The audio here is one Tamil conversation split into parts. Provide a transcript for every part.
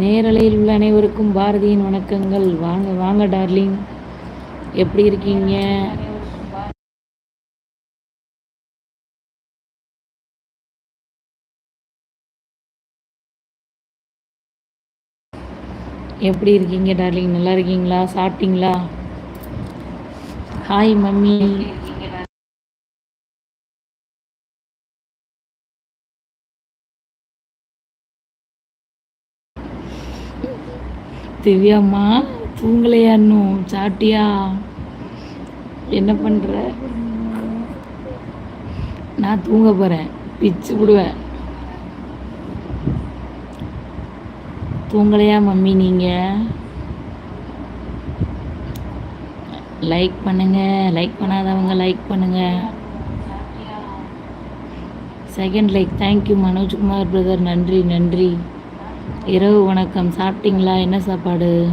நேரலையில் உள்ள அனைவருக்கும் பாரதியின் வணக்கங்கள். வாங்க வாங்க டார்லிங். எப்படி இருக்கீங்க? எப்படி இருக்கீங்க டார்லிங்? நல்லா இருக்கீங்களா? சாப்பிட்டீங்களா? Hi mummy. திவ்யாம்மா தூங்கலையா இன்னும்? சாப்பிட்டியா? என்ன பண்ணுற நான் தூங்க போகிறேன் பிச்சு விடுவேன். தூங்கலையா மம்மி நீங்கள் லைக் பண்ணுங்க. லைக் பண்ணாதவங்க லைக் பண்ணுங்க. Second like thank you Manojkumar brother நன்றி நன்றி. இரவு வணக்கம். சாப்பிட்டீங்களா? என்ன சாப்பாடு?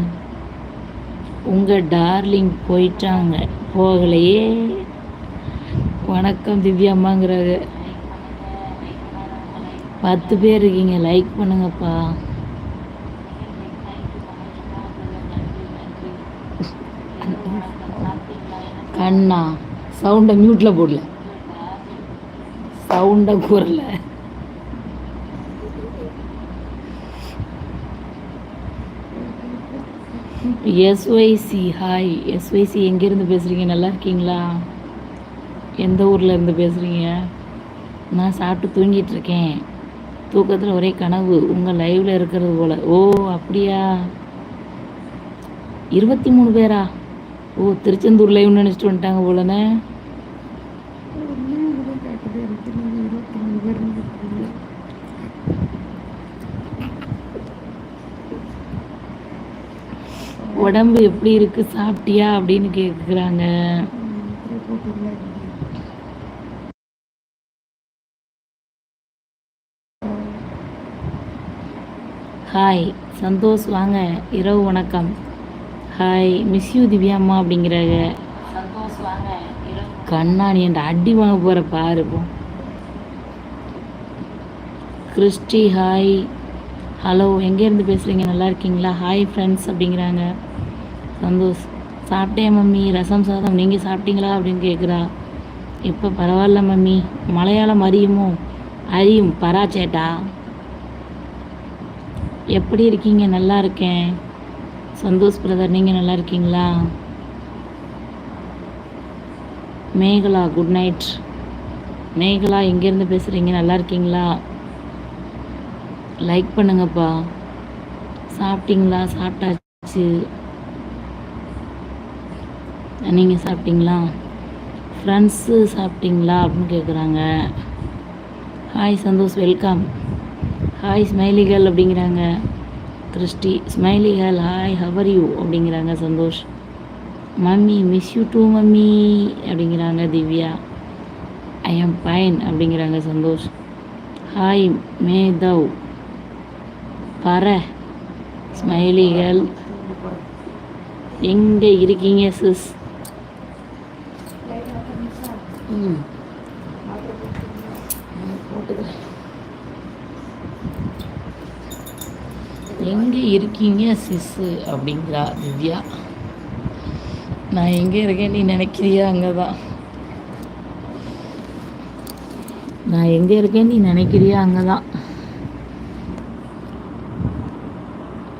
உங்கள் டார்லிங் போயிட்டாங்க. போகலையே. வணக்கம் திவ்யாம்மாங்கிறாங்க பத்து பேர் இருக்கீங்க. லைக் பண்ணுங்கப்பா. கண்ணா சவுண்டை மியூட்டில் போடல. சவுண்டை கூறல எஸ்ஒய்சி ஹாய் எஸ்ஒய்சி எங்கேருந்து பேசுகிறீங்க நல்லா இருக்கீங்களா? எந்த ஊரில் இருந்து பேசுகிறீங்க நான் சாப்பிட்டு தூங்கிட்டு இருக்கேன். தூக்கத்தில் ஒரே கனவு உங்கள் லைவில் இருக்கிறது போல். ஓ அப்படியா? இருபத்தி மூணு பேரா? ஓ திருச்செந்தூர் லைவ்னு நினச்சிட்டு வந்துட்டாங்க போலண்ணே. உடம்பு எப்படி இருக்கு சாப்பிட்டியா அப்படின்னு கேட்குறாங்க ஹாய் சந்தோஷ் வாங்க. இரவு வணக்கம். ஹாய் மிஸ் யூ திவ்யா அம்மா அப்படிங்கிறாங்க கண்ணா நீ என் அடி வாங்க போகிற பாரு இப்போ கிறிஸ்டி ஹாய் ஹலோ எங்கேருந்து பேசுகிறீங்க நல்லா இருக்கீங்களா? ஹாய் ஃப்ரெண்ட்ஸ் அப்படிங்கிறாங்க. சந்தோஷ் சாப்பிட்டேன் மம்மி ரசம் சாதம். நீங்கள் சாப்பிட்டீங்களா அப்படின்னு கேட்குறா இப்போ பரவாயில்ல மம்மி மலையாளம் அறியுமோ? அறியும் பராச்சேட்டா. எப்படி இருக்கீங்க? நல்லா இருக்கேன். சந்தோஷ் பிரதர் நீங்கள் நல்லா இருக்கீங்களா? மேகலா குட் நைட் மேகலா எங்கேருந்து பேசுகிறீங்க நல்லா இருக்கீங்களா? லைக் பண்ணுங்கப்பா. சாப்பிட்டீங்களா? சாப்பிட்டாச்சு. நீங்கள் சாப்பிட்டீங்களா? ஃப்ரெண்ட்ஸு சாப்பிட்டீங்களா அப்படின்னு கேட்குறாங்க ஹாய் சந்தோஷ் வெல்கம் ஹாய் ஸ்மைலிகள் அப்படிங்கிறாங்க. கிறிஸ்டி ஸ்மைலிகள் ஹாய் ஹவர் யூ அப்படிங்கிறாங்க Santhosh. Mummy miss you too mummy அப்படிங்கிறாங்க திவ்யா. ஐ ஆம் பைன் அப்படிங்கிறாங்க சந்தோஷ். ஹாய் மேதவ். பர ஸ்மைலிகள். எங்கே இருக்கீங்க சிஸ் ம். போட்டுக்கிறேன் எங்கே இருக்கீங்க சிஸ்ஸு அப்படிங்கிறா திவ்யா. நான் எங்கே இருக்கேன் நீ நினைக்கிறியா? அங்கே தான் நான் எங்கே இருக்கேன் நீ நினைக்கிறியா? அங்கே தான்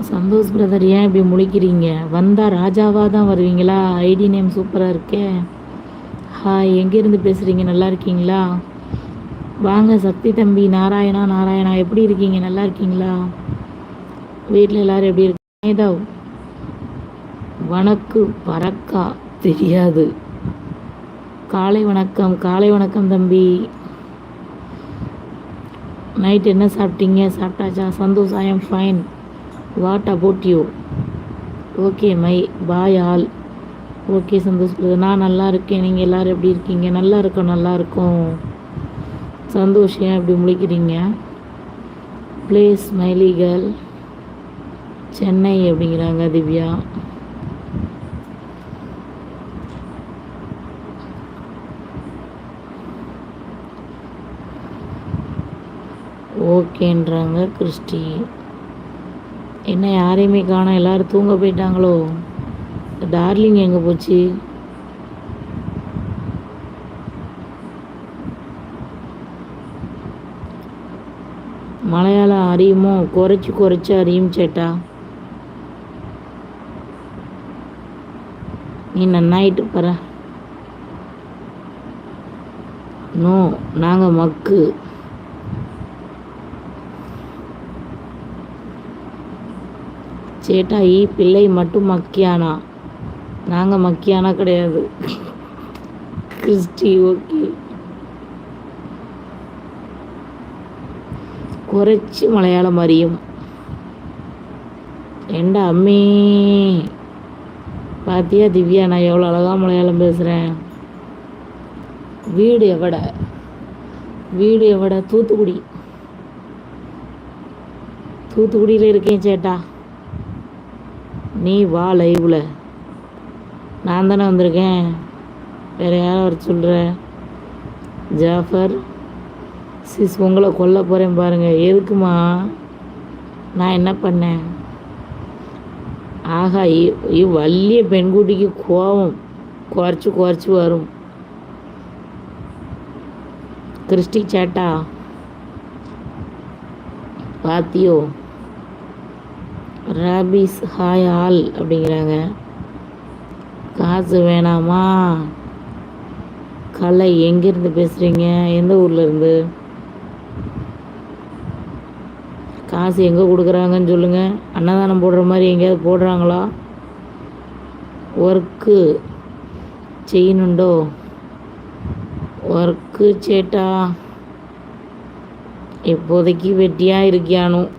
சந்தோஷ் பிரதர் ஏன் இப்படி முழிக்கிறீங்க? வந்தால் ராஜாவாக தான் வருவீங்களா? ஐடி நேம் சூப்பராக இருக்கே. ஹாய் எங்கேருந்து பேசுகிறீங்க நல்லா இருக்கீங்களா? வாங்க சக்தி தம்பி நாராயணா நாராயணா எப்படி இருக்கீங்க? நல்லா இருக்கீங்களா? வீட்டில் எல்லாரும் எப்படி இருக்காங்க ஏதோ வணக்கு பறக்கா தெரியாது. காலை வணக்கம் காலை வணக்கம் தம்பி. நைட் என்ன சாப்பிட்டீங்க? சாப்பிட்டாச்சா? Santhosh I am fine what about you okay my boy all. Okay Santhosh brother நான் நல்லா இருக்கேன் நீங்கள் எல்லோரும் எப்படி இருக்கீங்க? நல்லா இருக்கோம் நல்லா இருக்கும். சந்தோஷ் ஏன் இப்படி முழிக்கிறீங்க? பிளேஸ் மைலிகள் சென்னை அப்படிங்கிறாங்க திவ்யா. ஓகேன்றாங்க கிறிஸ்டி. என்ன யாரையுமே காணோம் எல்லாரும் தூங்க போயிட்டாங்களோ? டார்லிங் எங்கே போச்சு? மலையாளம் அறியுமோ? குறைச்சி குறைச்சி அறியும் சேட்டா. நீ நன்னாயிட்டு பர நோ நாங்கள் மக்கு. சேட்டா ஈ பிள்ளை மட்டும் மக்கியானா? நாங்கள் மக்கியானா கிடையாது. கிறிஸ்டி ஓகே குறைச்சி மலையாளம் அறியும் ஏண்டா அம்மி? பாத்தியா திவ்யா நான் எவ்வளோ அழகாக மலையாளம் பேசுகிறேன் வீடு எவட? வீடு எவட? தூத்துக்குடி. தூத்துக்குடியில் இருக்கேன் சேட்டா. நீ வா லைவில் நான் தானே வந்திருக்கேன். வேறு யாரும் வர சொல்கிற ஜாஃபர் சிஸ் உங்களை கொல்ல போகிறேன் பாருங்கள் எதுக்குமா? நான் என்ன பண்ணேன்? ஆகா வள்ளிய பெண்குட்டிக்கு கோபம். குறைச்சி குறைச்சி வரும். கிறிஸ்டி சேட்டா? பாத்தியோ? ராபிஸ் ஹாய் ஆல் அப்படிங்கிறாங்க. காசு வேணாமா? கலை எங்கேருந்து பேசுகிறீங்க எந்த ஊரில் இருந்து? காசு எங்கே கொடுக்குறாங்கன்னு சொல்லுங்கள் அன்னதானம் போடுற மாதிரி எங்கேயாவது போடுறாங்களா? ஒர்க்கு செய்யணுண்டோ? ஒர்க்கு சேட்டா? இப்போதைக்கு வெட்டியாக இருக்கியானும்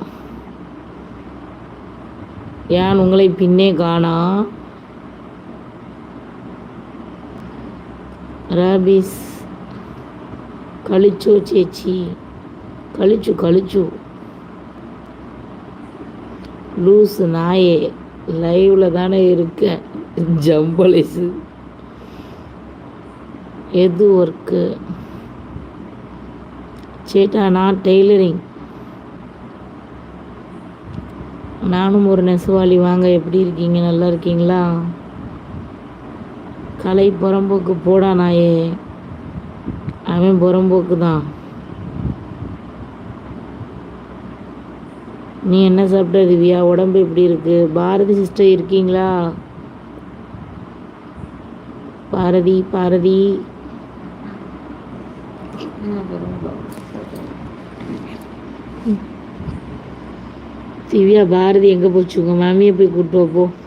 ஏன் உங்களை பின்னே காணா? ராபிஸ். கழிச்சோ சேச்சி. கழிச்சு கழிச்சு. லூஸ் நாயே லைவில் தானே இருக்க. ஜம்பலிஸு எது ஒர்க்கு? சேட்டா நான் டெய்லரிங். நானும் ஒரு நெசவாளி. வாங்க எப்படி இருக்கீங்க? நல்லா இருக்கீங்களா? கலை புறம்போக்கு போடா நாயே. அவன் புறம்போக்கு தான் நீ என்ன சாப்பிட்ட திவ்யா? உடம்பு எப்படி இருக்கு? பாரதி சிஸ்டர் இருக்கீங்களா? பாரதி பாரதி. திவ்யா பாரதி எங்கே போச்சு? உங்கள் மாமியை போய் கூப்பிட்டு வைப்போம் போ.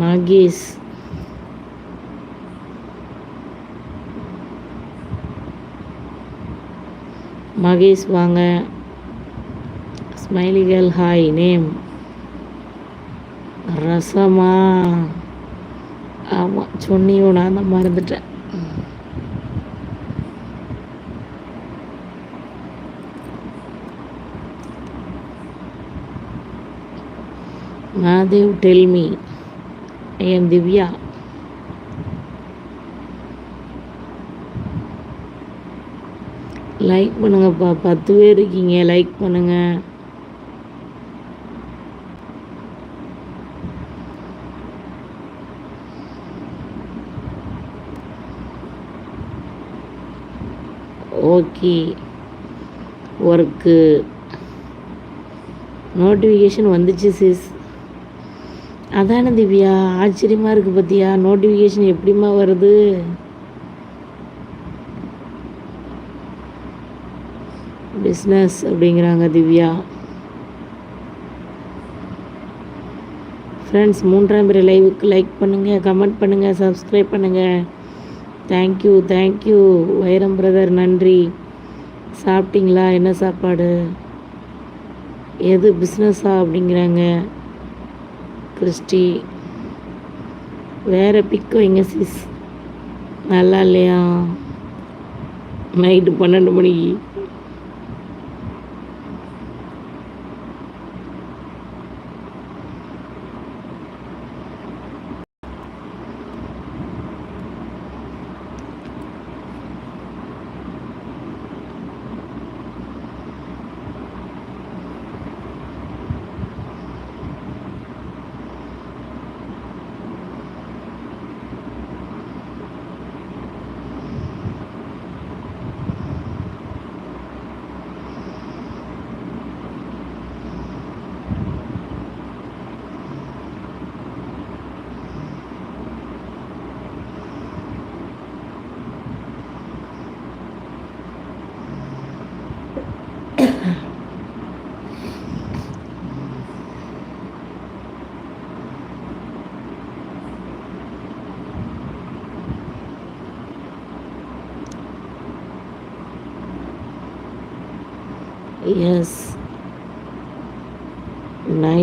மகேஷ் மகேஷ் வாங்க. Smiley hi name. ரசமா. ஆமாம் சொன்னியோ நான் தான் மறந்துட்டேன். Madhev tell me I am Divya like பண்ணுங்கப்பா பத்து பேர் இருக்கீங்க. லைக் பண்ணுங்க. ஓகே ஒர்க்கு நோட்டிஃபிகேஷன் வந்துச்சு சிஸ் அதானே திவ்யா? ஆச்சரியமாக இருக்குது பார்த்தியா நோட்டிஃபிகேஷன் எப்படிம்மா வருது? பிஸ்னஸ் அப்படிங்கிறாங்க திவ்யா. ஃப்ரெண்ட்ஸ் மூன்றாம் பேர் லைவுக்கு லைக் பண்ணுங்கள் கமெண்ட் பண்ணுங்கள் சப்ஸ்கிரைப் பண்ணுங்கள் தேங்க்யூ தேங்க்யூ வைரம் பிரதர் நன்றி. சாப்பிட்டீங்களா? என்ன சாப்பாடு? எது பிஸ்னஸா அப்படிங்கிறாங்க. கிறிஸ்டி வேறு பிக் வைங்க சிஸ் நல்லா இல்லையா? நைட்டு பன்னெண்டு மணிக்கு. எஸ் நை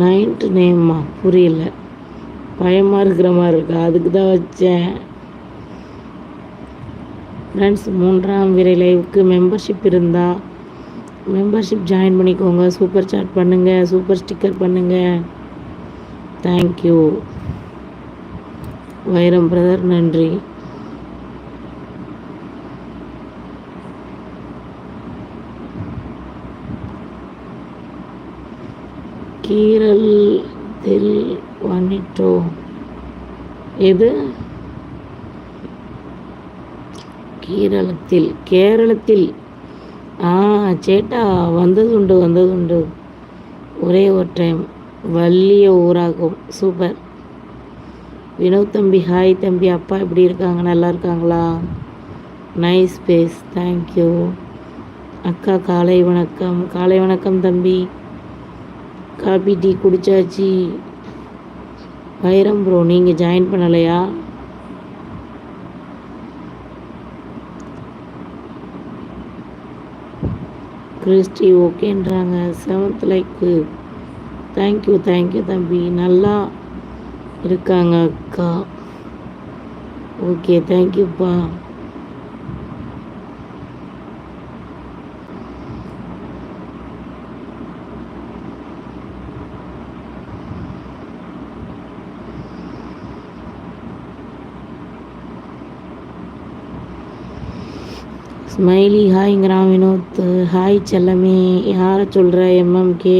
நைன்ட்டு நேம்மா புரியல. பயமாக இருக்கிற மாதிரி இருக்கா? அதுக்கு தான் வச்சேன். ஃப்ரெண்ட்ஸ் மூன்றாம் விரை லைவுக்கு மெம்பர்ஷிப் இருந்தால் மெம்பர்ஷிப் ஜாயின் பண்ணிக்கோங்க. சூப்பர் சாட் பண்ணுங்கள் சூப்பர் ஸ்டிக்கர் பண்ணுங்கள் தேங்க்யூ வைரம் பிரதர் நன்றி. கீரல் தில் எது? கேரளத்தில் கேரளத்தில். ஆ சேட்டா வந்ததுண்டு வந்ததுண்டு. ஒரே ஒரு டைம் வள்ளிய ஊராகும். சூப்பர். வினோத் தம்பி ஹாய் தம்பி அப்பா எப்படி இருக்காங்க? நல்லா இருக்காங்களா? நைஸ் பேஸ் தேங்க்யூ அக்கா காலை வணக்கம். காலை வணக்கம் தம்பி. காபி டீ குடித்தாச்சு வைரம் ப்ரோ நீங்கள் ஜாயின் பண்ணலையா? Christie ஓகேன்றாங்க. Seventh like thank you thank you தம்பி. நல்லா இருக்காங்க அக்கா. ஓகே தேங்க்யூப்பா ஸ்மைலி ஹாய்ங்கிறான் வினோத். ஹாய் செல்லமே யாரை சொல்கிற MMK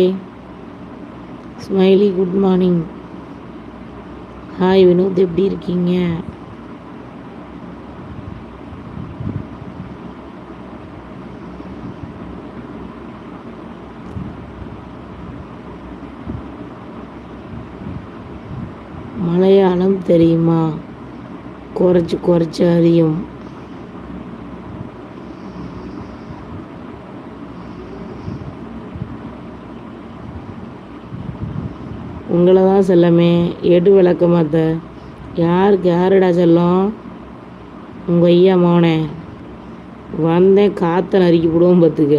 smiley good morning. Hi Vinod எப்படி இருக்கீங்க? மலையாளம் தெரியுமா? குறைச்சி குறைச்சி அறியும். உங்களை தான் செல்லமே. எடு விளக்க மாத்த யாருக்கு யாருடா செல்லம்? உங்கள் ஐயா மோனே வந்தேன் காற்ற நறுக்கி விடுவோம் பார்த்துக்க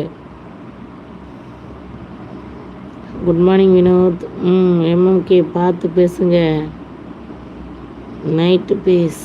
குட் மார்னிங் வினோத். ம் எம்எம்கே பார்த்து பேசுங்க. நைட்டு பேஸ்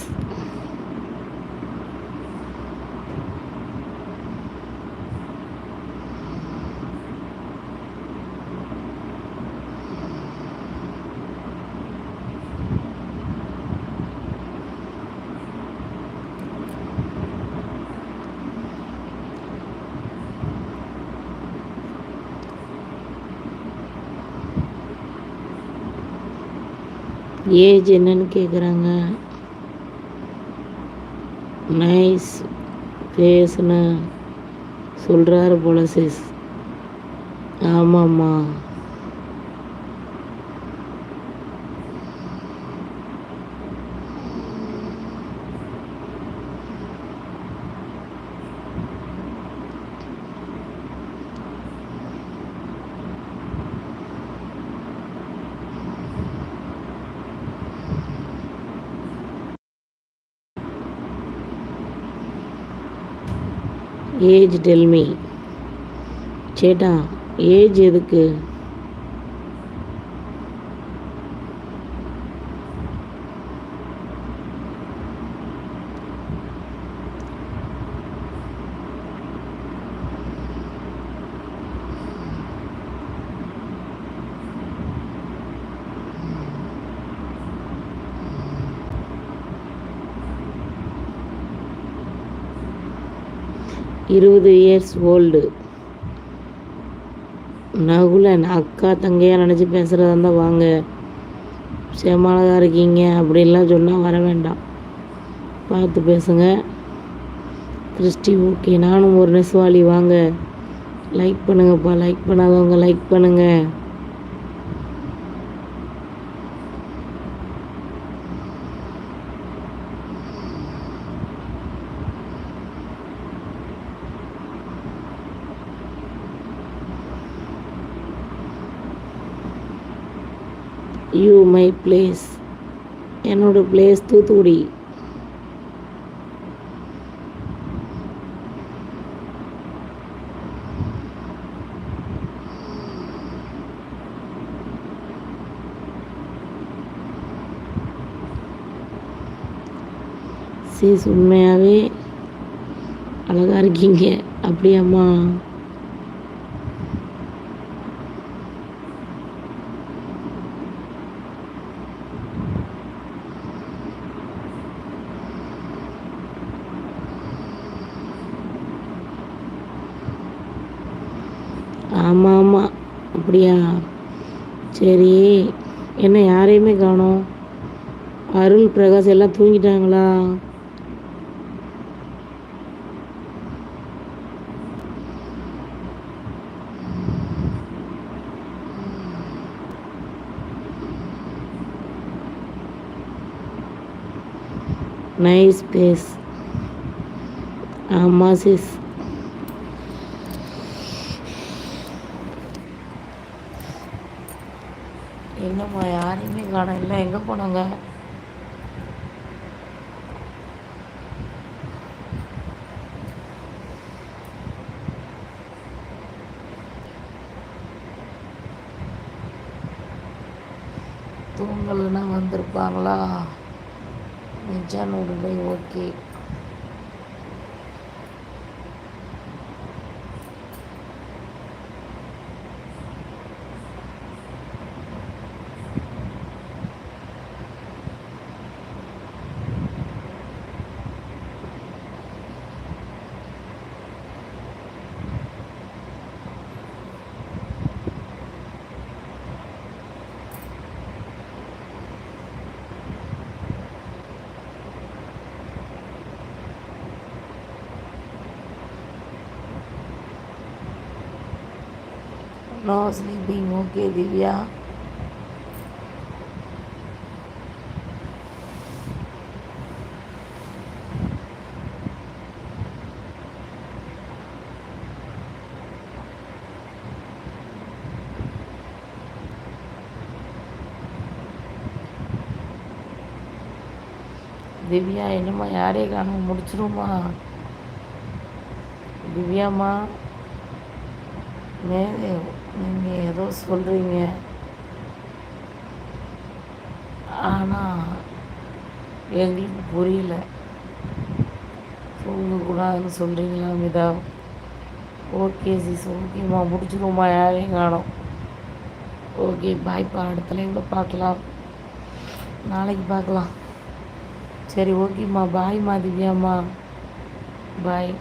ஏஜ் என்னன்னு கேட்குறாங்க நைஸ் பேசுன சொல்கிறாரு போல சிஸ் ஆமாம்மா. ஏஜ் டெல்மி சேட்டா ஏஜ் எதுக்கு? இருபது இயர்ஸ் ஓல்டு நகுலன் அக்கா தங்கையாக நினச்சி பேசுகிறதா இருந்தால் வாங்க. செம்மழகாக இருக்கீங்க அப்படின்லாம் சொன்னால் வர வேண்டாம். பார்த்து பேசுங்க. Christy okay. நானும் ஒரு நெசவாளி வாங்க. லைக் பண்ணுங்கப்பா லைக் பண்ணாதவங்க லைக் பண்ணுங்கள் யூ மை பிளேஸ் என்னோட பிளேஸ் தூத்துக்குடி. சீஸ் உண்மையாகவே அழகாக இருக்கீங்க. அப்படியாம்மா. ஆமாம் ஆமாம் அப்படியா? சரி. என்ன யாரையுமே காணோம்? அருள் பிரகாஷ் எல்லாம் தூங்கிட்டாங்களா? நைஸ் பேஸ் ஆமாம் சிஸ் என்னம்மா யாரையுமே காணும் இல்லை எங்கே போனாங்க? தூங்கலைன்னா வந்திருப்பாங்களா? நிஜான் உடலை okay. No sleeping okay Divya Divya என்னம்மா யாரே காணும் முடிச்சிருமா திவ்யாம்மா மேலே நீங்கள் ஏதோ சொல்கிறீங்க ஆனால் எங்களுக்கு புரியல. தூங்கக்கூடாதுன்னு சொல்கிறீங்களா மிதா? Okay sis. ஓகேம்மா முடிச்சிருவோம்மா. யாரையும் காணோம். ஓகே பாய்ப்பா அடுத்த லைவில் பார்க்கலாம். நாளைக்கு பார்க்கலாம். சரி ஓகேம்மா. பாய்மா திவ்யாம்மா. பாய்.